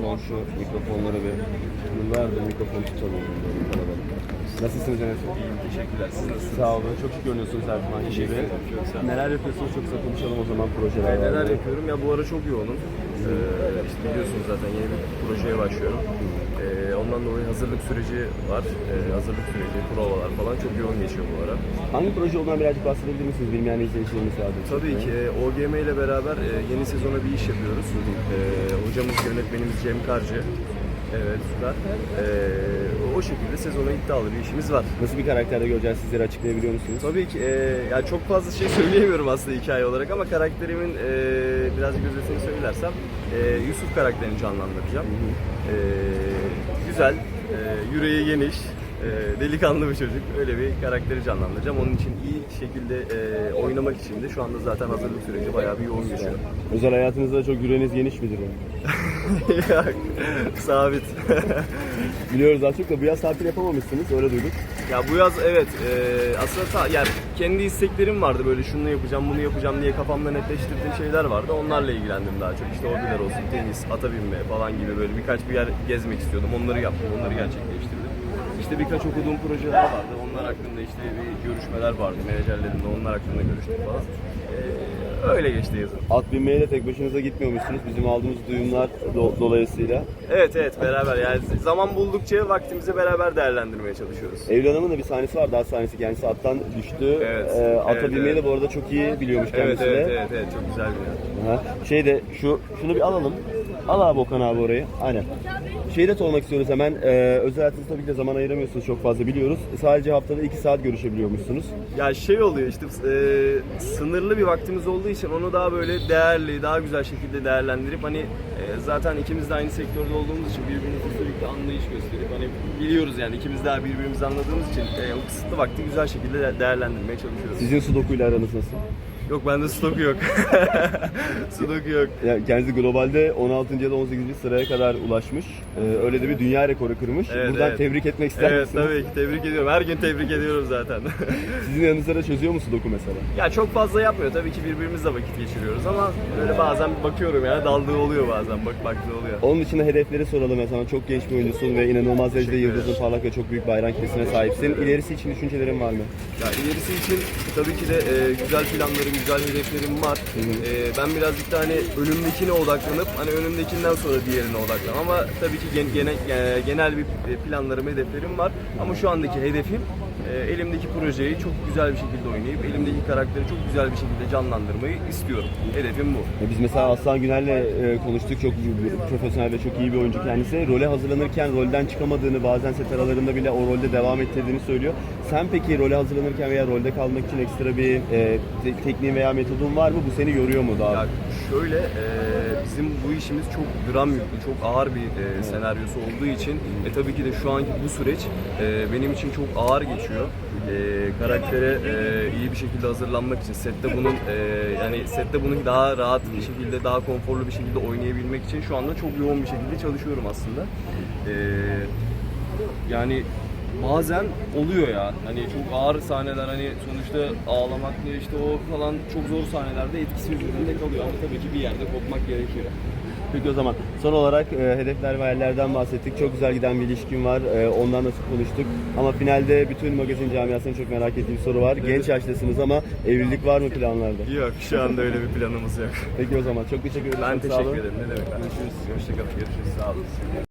Son şu mikrofonları bir yıllardır mikrofon tutamıyorum böyle kalabalık. Nasılsınız Enes? İyiyim, teşekkürler. Siz nasılsınız? Sağ olun. Çok şık görünüyorsunuz her zaman gibi. Teşekkür ederim, çok sağ olun. Neler yapıyorsunuz? Çok kısa konuşalım o zaman projeler. Ee, neler yapıyorum? Ya bu ara çok yoğunum. Ee, işte biliyorsunuz zaten yeni bir projeye başlıyorum. Ee, ondan dolayı hazırlık süreci var. Ee, hazırlık süreci, provalar falan çok yoğun geçiyor bu ara. Hangi proje olduğundan birazcık bahsedebilir misiniz? Bilmeyen izleyicilerimiz vardır. Tabii ki OGM ile beraber e, yeni sezona bir iş yapıyoruz. Ee, hocamız, yönetmenimiz Cem Karcı. Evet, süper. Ee, o şekilde sezona iddialı bir işimiz var. Nasıl bir karakterde göreceğiz sizleri açıklayabiliyor musunuz? Tabii ki e, ya çok fazla şey söyleyemiyorum aslında hikaye olarak ama karakterimin e, biraz özetini söylersem e, Yusuf karakterini canlandıracağım. E, güzel, e, yüreği geniş, e, delikanlı bir çocuk. Öyle bir karakteri canlandıracağım. Onun için iyi şekilde e, oynamak için de şu anda zaten hazırlık süreci bayağı bir yoğun geçiyor. Özel hayatınızda çok yüreğiniz geniş midir? Ya, Sabit. Biliyoruz az çok da bu yaz tatil yapamamışsınız. Öyle duyduk. Ya bu yaz evet e, aslında ta, yani kendi isteklerim vardı böyle şunu yapacağım bunu yapacağım diye kafamda netleştirdiğim şeyler vardı. Onlarla ilgilendim daha çok. İşte hobiler olsun, tenis, ata binme falan gibi böyle birkaç bir yer gezmek istiyordum. Onları yaptım, onları gerçekleştirdim. İşte birkaç okuduğum projeler vardı. Onlar hakkında işte bir görüşmeler vardı. Menajerlerimle onlar hakkında görüştük falan. E, öyle geçti yazın. At binmeye de tek başınıza gitmiyormuşsunuz. Bizim aldığımız duyumlar do- dolayısıyla. Evet evet beraber yani zaman buldukça vaktimizi beraber değerlendirmeye çalışıyoruz. Eylül Hanım'ın da bir sahnesi vardı. At sahnesi kendisi attan düştü. Evet, Ee, ata evet, binmeyi evet. de bu arada çok iyi biliyormuş Evet kendisi evet de. evet evet çok güzel bir yer. Aha. Şey de şu şunu bir alalım. Al abi Okan abi orayı. Aynen. Şeyi de sormak istiyoruz hemen. Ee, özel hayatınızda tabii ki de zaman ayıramıyorsunuz çok fazla biliyoruz. Sadece haftada 2 saat görüşebiliyormuşsunuz. Ya şey oluyor işte e, sınırlı bir vaktimiz olduğu için onu daha böyle değerli, daha güzel şekilde değerlendirip hani e, zaten ikimiz de aynı sektörde olduğumuz için birbirimize sürekli anlayış gösterip hani biliyoruz yani ikimiz daha birbirimizi anladığımız için e, o kısıtlı vakti güzel şekilde de- değerlendirmeye çalışıyoruz. Sizin Sudoku ile aranız nasıl? Yok bende stoku yok. stoku yok. Ya kendisi globalde 16. ya da 18. sıraya kadar ulaşmış. Ee, öyle de bir dünya rekoru kırmış. Evet, Buradan evet. tebrik etmek ister Evet misiniz? tabii ki tebrik ediyorum. Her gün tebrik ediyorum zaten. Sizin yanınızda da çözüyor mu Sudoku mesela? ya çok fazla yapmıyor. Tabii ki birbirimizle vakit geçiriyoruz ama böyle bazen bakıyorum ya daldığı oluyor bazen. Bak baktığı oluyor. Onun dışında hedefleri soralım mesela. Çok genç bir oyuncusun ve inanılmaz derecede yıldızın parlak ve çok büyük bayrak kitlesine sahipsin. İlerisi için düşüncelerin var mı? Ya ilerisi için tabii ki de e, güzel planlarım, güzel hedeflerim var. E, ben birazcık da hani önümdekine odaklanıp hani önümdekinden sonra diğerine odaklan. Ama tabii ki gen- gene- e, genel bir planlarım, hedeflerim var. Ama şu andaki hedefim e, elimdeki projeyi çok güzel bir şekilde oynayıp elimdeki karakteri çok güzel bir şekilde canlandırmayı istiyorum. Hedefim bu. Ya Biz mesela Aslan Güner'le e, konuştuk. Çok iyi bir- profesyonel ve çok iyi bir oyuncu kendisi. Role hazırlanırken rolden çıkamadığını, bazen set aralarında bile o rolde devam ettirdiğini söylüyor. Sen peki role hazırlanırken veya rolde kalmak için ekstra bir e, te- tekniğin veya metodun var mı? Bu seni yoruyor mu daha? Ya şöyle e, bizim bu işimiz çok dram yüklü, çok ağır bir e, senaryosu olduğu için e, tabii ki de şu anki bu süreç e, benim için çok ağır geçiyor. E, karaktere e, iyi bir şekilde hazırlanmak için sette bunun e, yani sette bunu daha rahat bir şekilde, daha konforlu bir şekilde oynayabilmek için şu anda çok yoğun bir şekilde çalışıyorum aslında. E, yani bazen oluyor ya hani çok ağır sahneler hani sonuçta ağlamakla işte o falan çok zor sahnelerde etkisi üzerinde kalıyor ama tabii ki bir yerde kopmak gerekiyor. Peki o zaman son olarak e, hedefler ve hayallerden bahsettik. Çok güzel giden bir ilişkin var. E, ondan nasıl konuştuk. Ama finalde bütün magazin camiasının çok merak ettiği bir soru var. Genç yaştasınız ama evlilik var mı planlarda? Yok şu anda öyle bir planımız yok. Peki o zaman çok teşekkür ederim. Ben Çok sağ olun. teşekkür ederim. Ne demek? Görüşürüz. Hoşçakalın. Görüşürüz. Sağ olun.